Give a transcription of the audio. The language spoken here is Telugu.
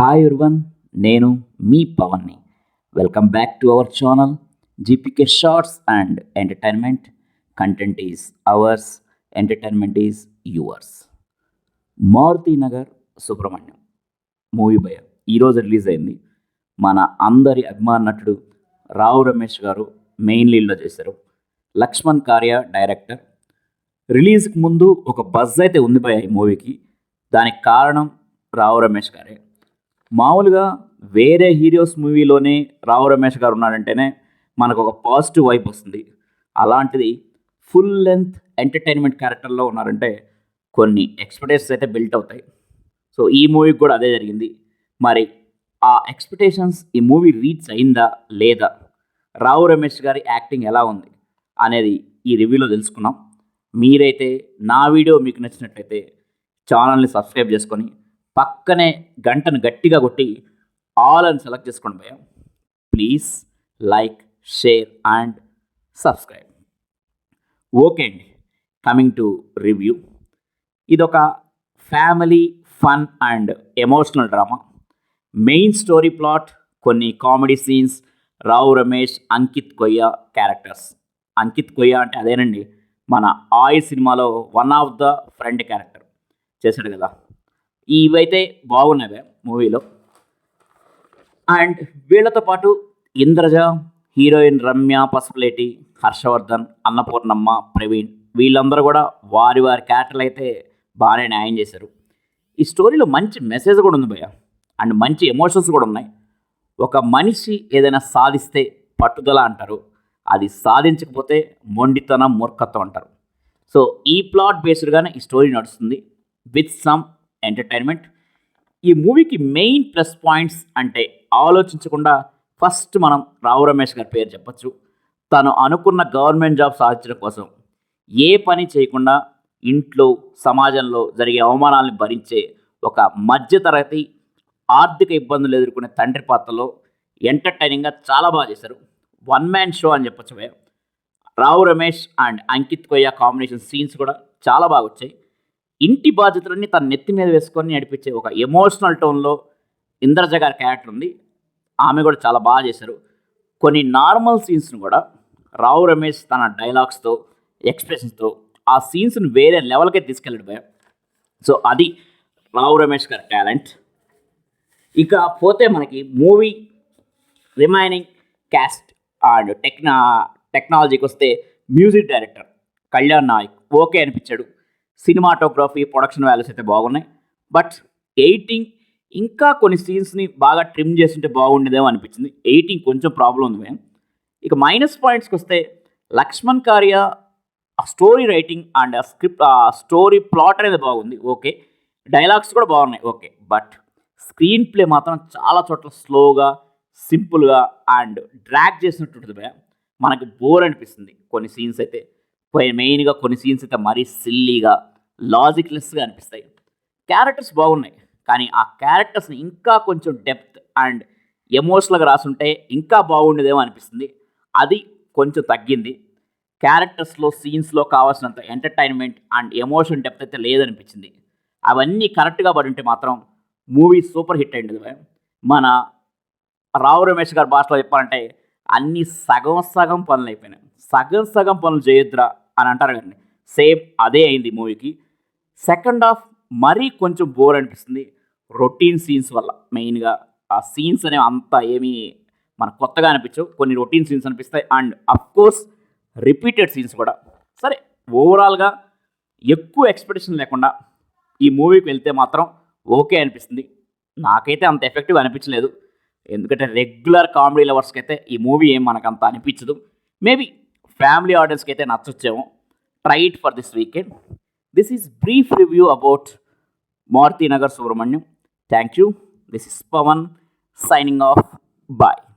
హాయ్ ఉర్వన్ నేను మీ పవన్ని. Welcome back to our channel GPK shorts and entertainment content is ours entertainment is yours Maruthi Nagar Subrahmanyam. Movie భయ ఈరోజు రిలీజ్ అయింది. మన అందరి అభిమాన నటుడు రావు రమేష్ గారు మెయిన్ లీడ్లో చేశారు. లక్ష్మణ్ కార్య డైరెక్టర్ రిలీజ్కి ముందు ఒక బజ్ అయితే ఉంది భయ ఈ మూవీకి దానికి కారణం రావు రమేష్ గారే. మామూలుగా వేరే హీరోస్ మూవీలోనే రావు రమేష్ గారు ఉన్నాడంటేనే మనకు ఒక పాజిటివ్ వైబ్ వస్తుంది. అలాంటిది ఫుల్ లెంత్ ఎంటర్టైన్మెంట్ క్యారెక్టర్లో ఉన్నారంటే కొన్ని ఎక్స్పెక్టేషన్స్ అయితే బిల్ట్ అవుతాయి. సో ఈ మూవీకి కూడా అదే జరిగింది. మరి ఆ ఎక్స్పెక్టేషన్స్ ఈ మూవీ రీచ్ అయిందా లేదా? రావు రమేష్ గారి యాక్టింగ్ ఎలా ఉంది? అనేది ఈ రివ్యూలో తెలుసుకున్నాం మీరైతే నా వీడియో మీకు నచ్చినట్లయితే ఛానల్ని సబ్స్క్రైబ్ చేసుకొని పక్కనే గంటను గట్టిగా కొట్టి ఆల్ అని సెలెక్ట్ చేసుకోండి భయ please like share and subscribe. Okay అండి. Coming to review. ఇదొక family fun and emotional drama. Main story plot కొన్ని comedy scenes Rao Ramesh Ankith Koyya characters. Ankith Koyya అంటే అదేనండి మన ఆయి సినిమాలో one of the friend character. చేశాడు కదా? ఇవైతే బాగున్నవే మూవీలో. అండ్ వీళ్ళతో పాటు ఇంద్రజ హీరోయిన్ రమ్య పసుపులేటి హర్షవర్ధన్ అన్నపూర్ణమ్మ ప్రవీణ్ వీళ్ళందరూ కూడా వారి వారి క్యారెక్టర్లు అయితే బాగానే న్యాయం చేశారు. ఈ స్టోరీలో మంచి మెసేజ్ కూడా ఉంది భయ్య. అండ్ మంచి ఎమోషన్స్ కూడా ఉన్నాయి. ఒక మనిషి ఏదైనా సాధిస్తే పట్టుదల అంటారు. అది సాధించకపోతే మొండితనం మూర్ఖత్వం అంటారు. సో ఈ ప్లాట్ బేస్డ్గానే ఈ స్టోరీ నడుస్తుంది. విత్ సమ్ ఎంటర్టైన్మెంట్ ఈ మూవీకి మెయిన్ ప్లస్ పాయింట్స్ అంటే ఆలోచించకుండా ఫస్ట్ మనం రావు రమేష్ గారి పేరు చెప్పచ్చు. తను అనుకున్న గవర్నమెంట్ జాబ్ సాధించడం కోసం ఏ పని చేయకుండా ఇంట్లో సమాజంలో జరిగే అవమానాలను భరించే ఒక మధ్యతరగతి ఆర్థిక ఇబ్బందులు ఎదుర్కొనే తండ్రి పాత్రలో ఎంటర్టైనింగ్గా చాలా బాగా చేశారు. వన్ మ్యాన్ షో అని చెప్పొచ్చు రావు రమేష్ అండ్ అంకిత్ కొయ్య కాంబినేషన్ సీన్స్ కూడా చాలా బాగా వచ్చాయి. ఇంటి బాధ్యతలన్నీ తన నెత్తి మీద వేసుకొని నడిపించే ఒక ఎమోషనల్ టోన్లో ఇంద్రజ గారి క్యారెక్టర్ ఉంది. ఆమె కూడా చాలా బాగా చేశారు. కొన్ని నార్మల్ సీన్స్ను కూడా రావు రమేష్ తన డైలాగ్స్తో ఎక్స్ప్రెషన్స్తో ఆ సీన్స్ని వేరే లెవెల్కే తీసుకెళ్ళాడు భయ సో అది రావు రమేష్ గారి టాలెంట్ ఇక పోతే మనకి మూవీ రిమైనింగ్ క్యాస్ట్ అండ్ టెక్నా టెక్నాలజీకి వస్తే music director Kalyan Nayak okay అనిపించాడు. సినిమాటోగ్రఫీ ప్రొడక్షన్ వాల్యూస్ అయితే బాగున్నాయి. బట్ ఎయిటింగ్ ఇంకా కొన్ని సీన్స్ని బాగా ట్రిమ్ చేస్తుంటే బాగుండేదేమో అనిపించింది. ఎయిటింగ్ కొంచెం ప్రాబ్లం ఉంది మేము ఇక మైనస్ పాయింట్స్కి వస్తే లక్ష్మణ్ కార్య ఆ స్టోరీ రైటింగ్ అండ్ ఆ స్క్రిప్ట్ ఆ స్టోరీ ప్లాట్ అనేది బాగుంది. ఓకే. డైలాగ్స్ కూడా బాగున్నాయి. ఓకే. బట్ స్క్రీన్ ప్లే మాత్రం చాలా చోట్ల స్లోగా సింపుల్గా అండ్ డ్రాగ్ చేసినట్టుంటుంది భయ మనకి బోర్ అనిపిస్తుంది. కొన్ని సీన్స్ అయితే మెయిన్గా కొన్ని సీన్స్ అయితే మరీ సిల్లీగా లాజిక్లెస్గా అనిపిస్తాయి. క్యారెక్టర్స్ బాగున్నాయి కానీ ఆ క్యారెక్టర్స్ని ఇంకా కొంచెం డెప్త్ అండ్ ఎమోషనల్గా రాసుంటే ఇంకా బాగుండేదేమో అనిపిస్తుంది. అది కొంచెం తగ్గింది. క్యారెక్టర్స్లో సీన్స్లో కావాల్సినంత ఎంటర్టైన్మెంట్ అండ్ ఎమోషన్ డెప్త్ అయితే లేదనిపించింది. అవన్నీ కరెక్ట్గా పడి ఉంటే మాత్రం మూవీ సూపర్ హిట్ అయింది మన రావు రమేష్ గారి భాషలో చెప్పాలంటే అన్ని సగం సగం పనులు అయిపోయినాయి సగం సగం పనులు చేయొద్దురా అని అంటారు కానీ సేమ్ అదే అయింది మూవీకి. సెకండ్ హాఫ్ మరీ కొంచెం బోర్ అనిపిస్తుంది. రొటీన్ సీన్స్ వల్ల మెయిన్గా ఆ సీన్స్ అనేవి అంత ఏమీ మనకు కొత్తగా అనిపించవు. కొన్ని రొటీన్ సీన్స్ అనిపిస్తాయి. And of course repeated scenes కూడా. సరే ఓవరాల్గా ఎక్కువ ఎక్స్పెక్టేషన్ లేకుండా ఈ మూవీకి వెళ్తే మాత్రం ఓకే అనిపిస్తుంది. నాకైతే అంత ఎఫెక్టివ్ అనిపించలేదు. ఎందుకంటే రెగ్యులర్ కామెడీ లవర్స్కి అయితే ఈ మూవీ ఏం మనకు అంత అనిపించదు. మేబీ ఫ్యామిలీ ఆడియన్స్కి అయితే నచ్చొచ్చేమో try it for this weekend. This is brief review about Morthy Nagar Subramanyam. Thank you. This is Pawan signing off. Bye.